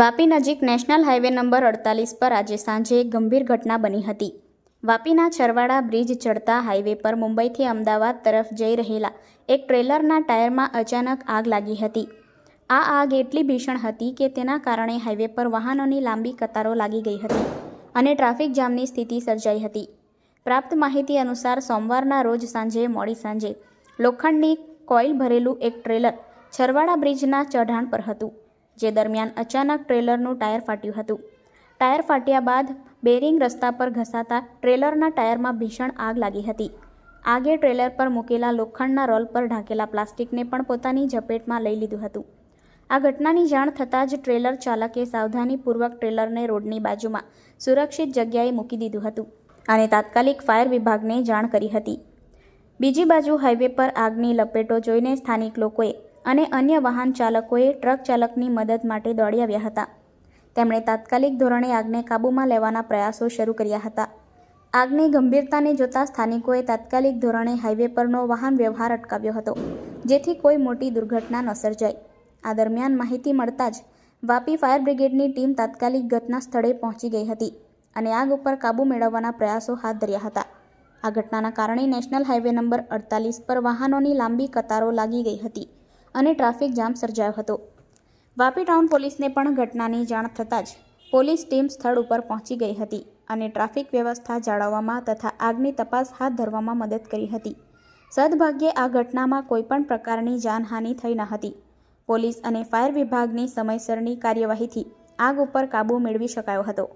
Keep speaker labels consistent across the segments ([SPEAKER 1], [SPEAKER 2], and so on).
[SPEAKER 1] વાપી નજીક national highway number અડતાલીસ પર આજે સાંજે એક ગંભીર ઘટના બની હતી. વાપીના છરવાડા બ્રિજ ચડતા હાઈવે પર મુંબઈથી અમદાવાદ તરફ જઈ રહેલા એક ટ્રેલરના ટાયરમાં અચાનક આગ લાગી હતી. આ આગ એટલી ભીષણ હતી કે તેના કારણે હાઈવે પર વાહનોની લાંબી કતારો લાગી ગઈ હતી અને ટ્રાફિક જામની સ્થિતિ સર્જાઈ હતી. પ્રાપ્ત માહિતી અનુસાર સોમવારના રોજ સાંજે મોડી સાંજે લોખંડની કોઇલ ભરેલું એક ટ્રેલર છરવાડા બ્રિજના ચઢાણ પર હતું. જે દરમિયાન અચાનક ટ્રેલરનું ટાયર ફાટ્યું હતું. ટાયર ફાટ્યા બાદ બેરિંગ રસ્તા પર ઘસાતા ટ્રેલરના ટાયરમાં ભીષણ આગ લાગી હતી. આગે ટ્રેલર પર મૂકેલા લોખંડના રોલ પર ઢાંકેલા પ્લાસ્ટિકને પણ પોતાની ઝપેટમાં લઈ લીધું હતું. આ ઘટનાની જાણ થતાં જ ટ્રેલર ચાલકે સાવધાનીપૂર્વક ટ્રેલરને રોડની બાજુમાં સુરક્ષિત જગ્યાએ મૂકી દીધું હતું અને તાત્કાલિક ફાયર વિભાગને જાણ કરી હતી. બીજી બાજુ હાઈવે પર આગની લપેટો જોઈને સ્થાનિક લોકોએ અને અન્ય વાહન ચાલકોએ ટ્રક ચાલકની મદદ માટે દોડી આવ્યા હતા. તેમણે તાત્કાલિક ધોરણે આગને કાબૂમાં લેવાના પ્રયાસો શરૂ કર્યા હતા. આગની ગંભીરતાને જોતા સ્થાનિકોએ તાત્કાલિક ધોરણે હાઈવે પરનો વાહન વ્યવહાર અટકાવ્યો હતો, જેથી કોઈ મોટી દુર્ઘટના ન સર્જાય. આ દરમિયાન માહિતી મળતા જ વાપી ફાયર બ્રિગેડની ટીમ તાત્કાલિક ઘટના સ્થળે પહોંચી ગઈ હતી અને આગ ઉપર કાબૂ મેળવવાના પ્રયાસો હાથ ધર્યા હતા. આ ઘટનાના કારણે નેશનલ હાઈવે નંબર અડતાલીસ પર વાહનોની લાંબી કતારો લાગી ગઈ હતી. અને ટ્રાફિક જામ સર્જાયો હતો. વાપી ટાઉન પોલીસને પણ ઘટનાની જાણ થતાં જ પોલીસ ટીમ સ્થળ ઉપર પહોંચી ગઈ હતી અને ટ્રાફિક વ્યવસ્થા જાળવવામાં તથા આગની તપાસ હાથ ધરવામાં મદદ કરી હતી. સદભાગ્યે આ ઘટનામાં કોઈપણ પ્રકારની જાનહાનિ થઈ ન હતી. પોલીસ અને ફાયર વિભાગની સમયસરની કાર્યવાહીથી આગ ઉપર કાબૂ મેળવી શકાયો હતો.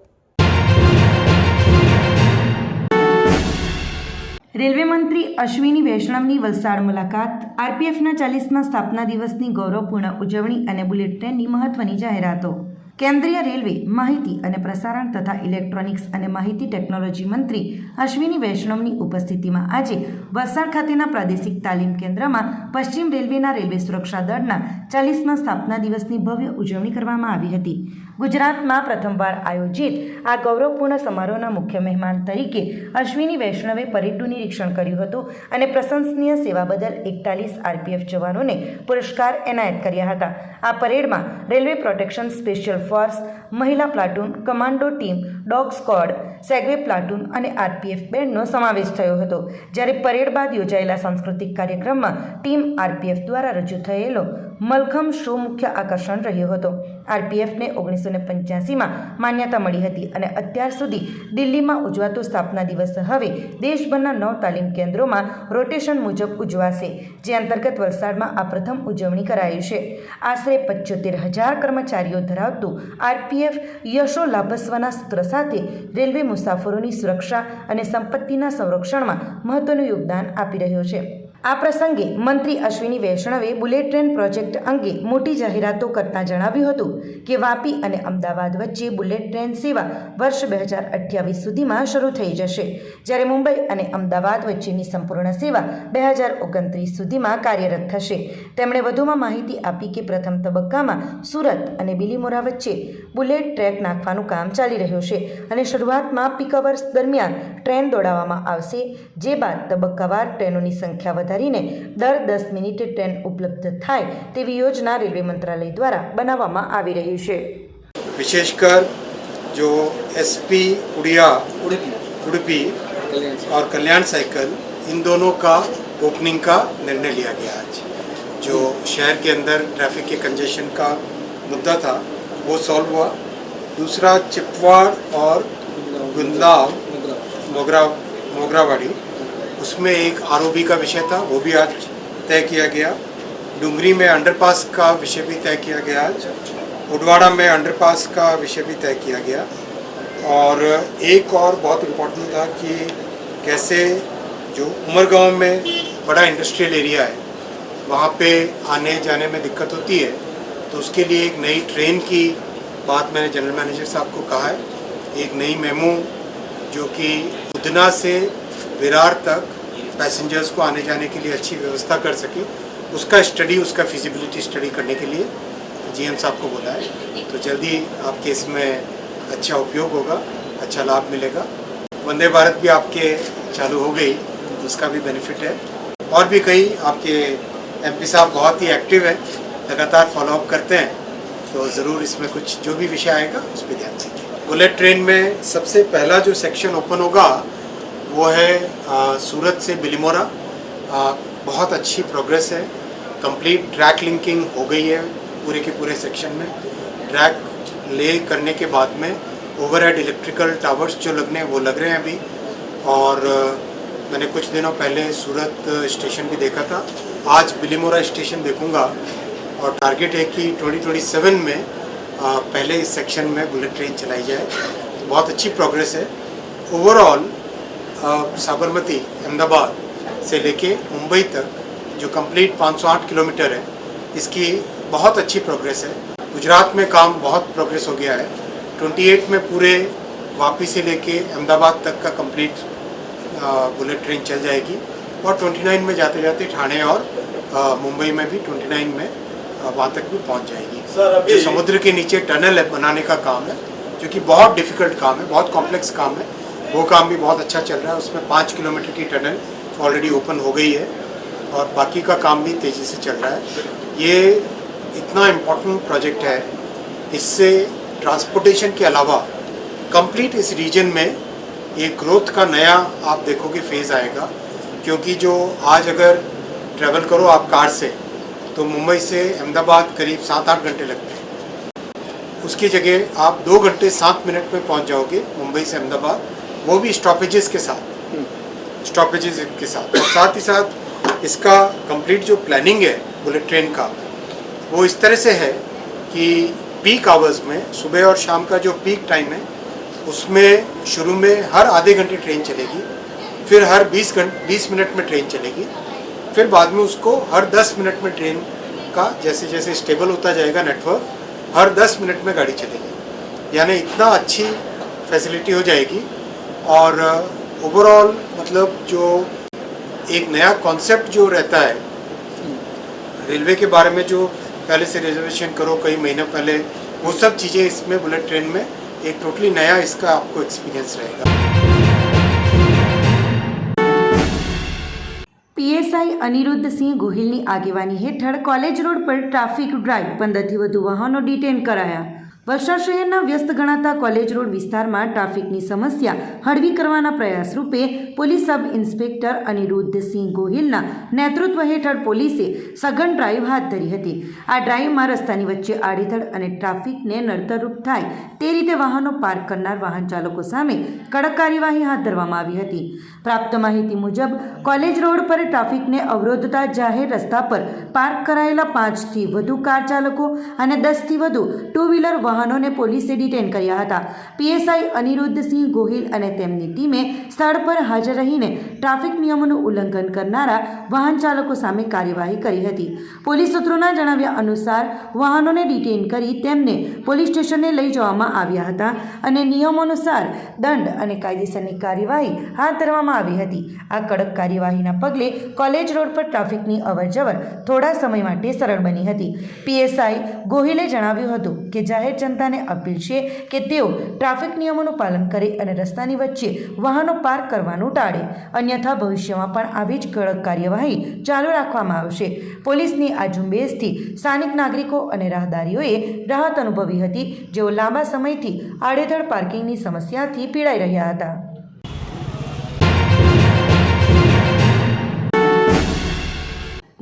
[SPEAKER 2] રેલવે મંત્રી અશ્વિની વૈષ્ણવની વલસાડ મુલાકાત. આરપીએફના ચાલીસમાં સ્થાપના દિવસની ગૌરવપૂર્ણ ઉજવણી અને બુલેટ ટ્રેનની મહત્વની જાહેરાતો. કેન્દ્રીય રેલવે, માહિતી અને પ્રસારણ તથા ઇલેક્ટ્રોનિક્સ અને માહિતી ટેકનોલોજી મંત્રી અશ્વિની વૈષ્ણવની ઉપસ્થિતિમાં આજે વલસાડ ખાતેના પ્રાદેશિક તાલીમ કેન્દ્રમાં પશ્ચિમ રેલવેના રેલવે સુરક્ષા દળના ચાલીસમાં સ્થાપના દિવસની ભવ્ય ઉજવણી કરવામાં આવી હતી. ગુજરાતમાં પ્રથમવાર આયોજિત આ ગૌરવપૂર્ણ સમારોહના મુખ્ય મહેમાન તરીકે અશ્વિની વૈષ્ણવે પરેડનું નિરીક્ષણ કર્યું હતું અને પ્રશંસનીય સેવા બદલ એકતાલીસ આરપીએફ જવાનોને પુરસ્કાર એનાયત કર્યા હતા. આ પરેડમાં રેલવે પ્રોટેક્શન સ્પેશિયલ ફોર્સ, મહિલા platoon, commando team, dog squad, Segway platoon અને આરપીએફ બેન્ડનો સમાવેશ થયો હતો. જ્યારે પરેડ બાદ યોજાયેલા સાંસ્કૃતિક કાર્યક્રમમાં ટીમ આરપીએફ દ્વારા રજૂ થયેલો મલખમ શો મુખ્ય આકર્ષણ રહ્યો હતો. આરપીએફને ઓગણીસો ને પંચ્યાસીમાં માન્યતા મળી હતી અને અત્યાર સુધી દિલ્હીમાં ઉજવાતો સ્થાપના દિવસ હવે દેશભરના નવ તાલીમ કેન્દ્રોમાં રોટેશન મુજબ ઉજવાશે, જે અંતર્ગત વલસાડમાં આ પ્રથમ ઉજવણી કરાઈ છે. આશરે પંચોતેર હજાર કર્મચારીઓ ધરાવતું આરપીએફ યશો લાભસ્વના સૂત્ર સાથે રેલવે મુસાફરોની સુરક્ષા અને સંપત્તિના સંરક્ષણમાં મહત્વનું યોગદાન આપી રહ્યો છે. આ પ્રસંગે મંત્રી અશ્વિની વૈષ્ણવે બુલેટ ટ્રેન પ્રોજેક્ટ અંગે મોટી જાહેરાતો કરતાં જણાવ્યું હતું કે વાપી અને અમદાવાદ વચ્ચે બુલેટ ટ્રેન સેવા વર્ષ બે હજાર અઠ્યાવીસ સુધીમાં શરૂ થઈ જશે. જ્યારે મુંબઈ અને અમદાવાદ વચ્ચેની સંપૂર્ણ સેવા બે હજાર ઓગણત્રીસ સુધીમાં કાર્યરત થશે. તેમણે વધુમાં માહિતી આપી કે પ્રથમ તબક્કામાં સુરત અને બિલીમોરા વચ્ચે બુલેટ ટ્રેક નાખવાનું કામ ચાલી રહ્યું છે અને શરૂઆતમાં પીક અવર્સ દરમિયાન ટ્રેન દોડાવવામાં આવશે. જે બાદ તબક્કાવાર ટ્રેનોની સંખ્યા વધારીને દર દસ મિનિટે ટ્રેન ઉપલબ્ધ થાય તેવી યોજના રેલવે મંત્રાલય દ્વારા બનાવવામાં આવી રહી છે
[SPEAKER 3] विशेषकर जो एसपी उड़िया उड़पी और कल्याण साइकिल इन दोनों का ओपनिंग का निर्णय लिया गया आज जो शहर के अंदर ट्रैफिक के कंजेशन का मुद्दा था वो सॉल्व हुआ दूसरा चिपवाड़ और गुंदलाव मोगरा मोगरावाड़ी उसमें एक आरओबी का विषय था, वो भी आज तय किया गया। डुंगरी में अंडरपास का विषय भी तय किया गया आज। उडवाड़ा में अंडरपास का विषय भी तय किया गया। और एक और बहुत इम्पोर्टेंट था कि कैसे जो उमरगांव में बड़ा इंडस्ट्रियल एरिया है, वहाँ पे आने जाने में दिक्कत होती है तो उसके लिए एक नई ट्रेन की बात मैंने जनरल मैनेजर साहब को कहा है। एक नई मेमो जो कि उधना से विरार तक पैसेंजर्स को आने जाने के लिए अच्छी व्यवस्था कर सके। उसका स्टडी उसका फिजिबिलिटी स्टडी करने के लिए जीएम साहब को बोला है। तो जल्दी आपके इसमें अच्छा उपयोग होगा अच्छा लाभ मिलेगा। वंदे भारत भी आपके चालू हो गई, उसका भी बेनिफिट है। और भी कई आपके एमपी साहब बहुत ही एक्टिव हैं, लगातार फॉलोअप करते हैं। तो ज़रूर इसमें कुछ जो भी विषय आएगा, उस पर ध्यान देंगे। बुलेट ट्रेन में सबसे पहला जो सेक्शन ओपन होगा वो है आ, सूरत से बिलीमोरा। बहुत अच्छी प्रोग्रेस है। कंप्लीट ट्रैक लिंकिंग हो गई है पूरे के पूरे सेक्शन में। ट्रैक ले करने के बाद में ओवरहेड इलेक्ट्रिकल टावर्स जो लगने वो लग रहे हैं अभी। और मैंने कुछ दिनों पहले सूरत स्टेशन भी देखा था। आज बिलीमोरा स्टेशन देखूँगा। और टारगेट है कि 2027 में पहले इस सेक्शन में बुलेट ट्रेन चलाई जाए। बहुत अच्छी प्रोग्रेस है। ओवरऑल साबरमती अहमदाबाद से लेके मुंबई तक जो कंप्लीट 508 किलोमीटर है इसकी बहुत अच्छी प्रोग्रेस है। गुजरात में काम बहुत प्रोग्रेस हो गया है। 28 में पूरे वापी से लेके अहमदाबाद तक का कंप्लीट बुलेट ट्रेन चल जाएगी। और 29 में जाते जाते ठाणे और मुंबई में भी 29 में वहाँ तक भी पहुँच जाएगी।
[SPEAKER 4] सर, अभी-
[SPEAKER 3] जो समुद्र के नीचे टनल है बनाने का काम है जो कि बहुत डिफ़िकल्ट काम है बहुत कॉम्प्लेक्स काम है। वो काम भी बहुत अच्छा चल रहा है, उसमें पाँच किलोमीटर की टनल ऑलरेडी ओपन हो गई है और बाकी का काम भी तेज़ी से चल रहा है। ये इतना इम्पोर्टेंट प्रोजेक्ट है, इससे ट्रांसपोर्टेशन के अलावा कंप्लीट इस रीजन में एक ग्रोथ का नया आप देखोगे फ़ेज़ आएगा, क्योंकि जो आज अगर ट्रैवल करो आप कार से तो मुंबई से अहमदाबाद करीब सात आठ घंटे लगते हैं। उसकी जगह आप दो घंटे सात मिनट में पहुँच जाओगे मुंबई से अहमदाबाद। वो भी स्टॉपेजेस के साथ। स्टॉपेजेस के साथ। और साथ ही साथ इसका कंप्लीट जो प्लानिंग है बुलेट ट्रेन का, वो इस तरह से है कि पीक आवर्स में सुबह और शाम का जो पीक टाइम है, उसमें शुरू में हर आधे घंटे ट्रेन चलेगी, फिर हर 20 घंटे 20 मिनट में ट्रेन चलेगी, फिर बाद में उसको हर 10 मिनट में ट्रेन का जैसे जैसे स्टेबल होता जाएगा नेटवर्क हर 10 मिनट में गाड़ी चलेगी। यानी इतना अच्छी फैसिलिटी हो जाएगी और ओवरऑल मतलब जो एक नया कॉन्सेप्ट जो रहता है रेलवे के बारे में जो पहले से रिजर्वेशन करो कई महीने पहले वो सब चीज़ें इसमें बुलेट ट्रेन में एक टोटली नया इसका आपको एक्सपीरियंस रहेगा
[SPEAKER 2] પીએસઆઈ અનિરુદ્ધસિંહ ગોહિલની આગેવાની હેઠળ કોલેજ રોડ પર ટ્રાફિક ડ્રાઈવ પંદરથી વધુ વાહનો ડિટેન કરાયા વલસાડ શહેરના વ્યસ્ત ગણાતા કોલેજ રોડ વિસ્તારમાં ટ્રાફિકની સમસ્યા હળવી કરવાના પ્રયાસ રૂપે પોલીસ સબ ઇન્સ્પેક્ટર અનિરુદ્ધસિંહ ગોહિલના નેતૃત્વ હેઠળ પોલીસે સઘન ડ્રાઈવ હાથ ધરી હતી. આ ડ્રાઈવમાં રસ્તાની વચ્ચે આડેધડ અને ટ્રાફિકને નડતરરૂપ થાય તે રીતે વાહનો પાર્ક કરનાર વાહન ચાલકો સામે કડક કાર્યવાહી હાથ ધરવામાં આવી હતી. પ્રાપ્ત માહિતી મુજબ, કોલેજ રોડ પર ટ્રાફિકને અવરોધતા જાહેર રસ્તા પર પાર્ક કરાયેલા પાંચથી વધુ કાર ચાલકો અને દસથી વધુ ટુ વ્હીલર વાહનોને પોલીસે ડિટેન કર્યા હતા. પીએસઆઈ અનિરુદ્ધસિંહ ગોહિલ અને તેમની ટીમે સ્થળ પર હાજર રહીને ટ્રાફિક નિયમોનું ઉલ્લંઘન કરનારા વાહન ચાલકો સામે કાર્યવાહી કરી હતી. પોલીસ સૂત્રોના જણાવ્યા અનુસાર, વાહનોને ડિટેન કરી તેમને પોલીસ સ્ટેશને લઈ જવામાં આવ્યા હતા અને નિયમો અનુસાર દંડ અને કાયદેસરની કાર્યવાહી હાથ ધરવામાં આવી હતી. આ કડક કાર્યવાહીના પગલે કોલેજ રોડ પર ટ્રાફિકની અવરજવર થોડા સમય માટે સરળ બની હતી. પીએસઆઈ ગોહિલે જણાવ્યું હતું કે જાહેર જનતાને અપીલ છે કે તેઓ ટ્રાફિક નિયમોનું પાલન કરે અને રસ્તાની વચ્ચે વાહનો પાર્ક કરવાનું ટાળે. અન્યથા ભવિષ્યમાં પણ આવી જ કડક કાર્યવાહી ચાલુ રાખવામાં આવશે. પોલીસની આ ઝુંબેશથી સ્થાનિક નાગરિકો અને રાહદારીઓએ રાહત અનુભવી હતી. જેઓ લાંબા સમયથી આડેધડ પાર્કિંગની સમસ્યાથી પીડાઈ રહ્યા હતા.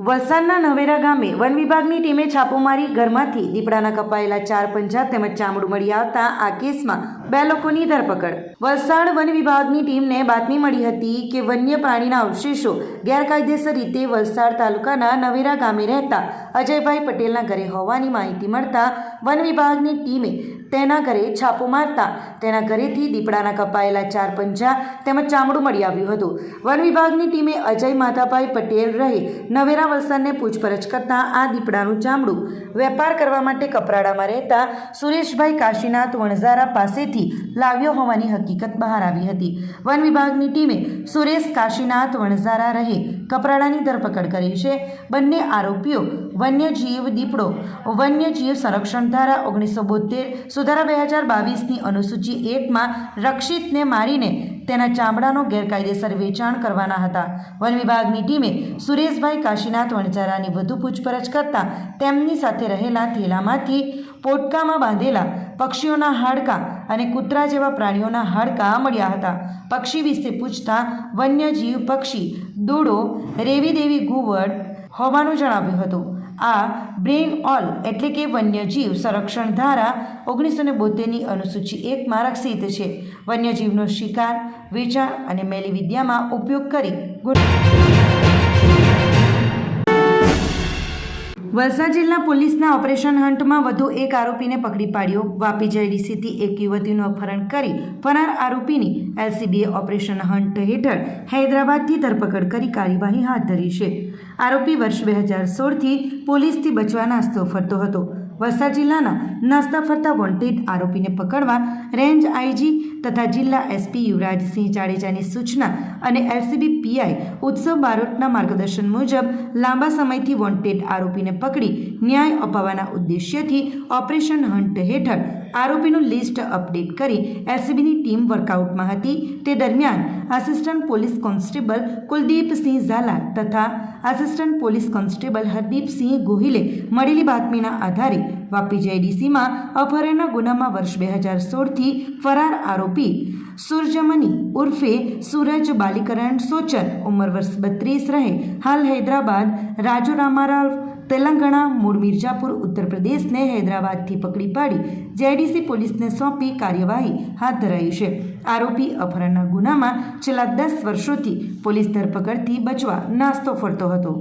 [SPEAKER 2] વલસાડના નવેરા ગામે વન વિભાગની ટીમે છાપો મારી ઘરમાંથી દીપડાના કપાયેલા ચાર પંજા તેમજ ચામડું મળી આવતા આ કેસમાં બે લોકોની ધરપકડ. વલસાડ વન વિભાગની ટીમને બાતમી મળી હતી કે વન્ય પ્રાણીના અવશેષો ગેરકાયદેસર રીતે વલસાડ તાલુકાના નવેરા ગામે રહેતા અજયભાઈ પટેલના ઘરે હોવાની માહિતી મળતા વન વિભાગની ટીમે તેના ઘરે છાપો મારતા તેના ઘરેથી દીપડાના કપાયેલા ચાર પંજા તેમજ ચામડું મળી આવ્યું હતું. વન વિભાગની ટીમે અજય માતાભાઈ પટેલ રહે નવેરા વલસાડને પૂછપરછ કરતા આ દીપડાનું ચામડું વેપાર કરવા માટે કપરાડામાં રહેતા સુરેશભાઈ કાશીનાથ વણઝારા પાસેથી લાવ્યો હોવાની હકીકત બહાર આવી હતી. વન વિભાગની ટીમે સુરેશ કાશીનાથ, વણઝારા રહે કપરાડાની ધરપકડ કરી છે. બંને આરોપીઓ વન્યજીવ દીપડો, વન્યજીવ સંરક્ષણ ધારા ઓગણીસો બોતેર સુધારા બે હજાર બાવીસની અનુસૂચિ એકમાં રક્ષિતને મારીને તેના ચામડાનો ગેરકાયદેસર વેચાણ કરવાના હતા. વન વિભાગની ટીમે સુરેશભાઈ કાશીનાથ, વણઝારાની વધુ પૂછપરછ કરતાં તેમની સાથે રહેલા થેલામાંથી પોટકામાં બાંધેલા પક્ષીઓના હાડકાં અને કૂતરા જેવા પ્રાણીઓના હાડકાં મળ્યા હતા. પક્ષી વિશે પૂછતા વન્યજીવ પક્ષી, દોડો રેવી દેવી ગુવડ હોવાનું જણાવ્યું હતું. આ બ્રેન ઓલ એટલે કે વન્યજીવ સંરક્ષણ ધારા ઓગણીસો ને બોતેરની અનુસૂચિ એકમાં રક્ષિત છે. વન્યજીવનો શિકાર, વેચાણ અને મેલી વિદ્યામાં ઉપયોગ કરી ગુન- વલસાડ જિલ્લા પોલીસના ઓપરેશન હન્ટમાં વધુ એક આરોપીને પકડી પાડ્યો. વાપી જેડીસીથી એક યુવતીનું અપહરણ કરી ફરાર આરોપીની એલસીબીએ ઓપરેશન હન્ટ હેઠળ હૈદરાબાદથી ધરપકડ કરી કાર્યવાહી હાથ ધરી છે. આરોપી વર્ષ બે હજાર સોળથી પોલીસથી બચવા નાસ્તો ફરતો હતો. વલસાડ જિલ્લાના નાસ્તા ફરતા વોન્ટેડ આરોપીને પકડવા રેન્જ આઈજી તથા જિલ્લા એસપી યુવરાજસિંહ જાડેજાની સૂચના અને એલસીબી પીઆઈ ઉત્સવ બારોટના માર્ગદર્શન મુજબ લાંબા સમયથી વોન્ટેડ આરોપીને પકડી ન્યાય અપાવવાના ઉદ્દેશ્યથી ઓપરેશન હન્ટ હેઠળ આરોપીનું લિસ્ટ અપડેટ કરી એલસીબીની ટીમ વર્કઆઉટમાં હતી. તે દરમિયાન assistant police constable Kuldeepsinh Zala તથા આસિસ્ટન્ટ પોલીસ કોન્સ્ટેબલ હરદીપસિંહ ગોહિલે મળેલી બાતમીના આધારે વાપી જેડીસીમાં અપહરણના ગુનામાં વર્ષ બે હજાર સોળથી ફરાર આરોપી સુરજમની ઉર્ફે સૂરજ બાલીકરણ સોચર ઉંમર વર્ષ બત્રીસ રહે. હાલ હૈદરાબાદ રાજુ રામારાવ તેલંગાણા, મૂળ મિર્જાપુર ઉત્તર પ્રદેશને હૈદરાબાદથી પકડી પાડી જેડીસી પોલીસને સોંપી કાર્યવાહી હાથ ધરાઈ છે. આરોપી અપહરણના ગુનામાં છેલ્લા દસ વર્ષોથી પોલીસ ધરપકડથી બચવા નાસ્તો ફરતો હતો.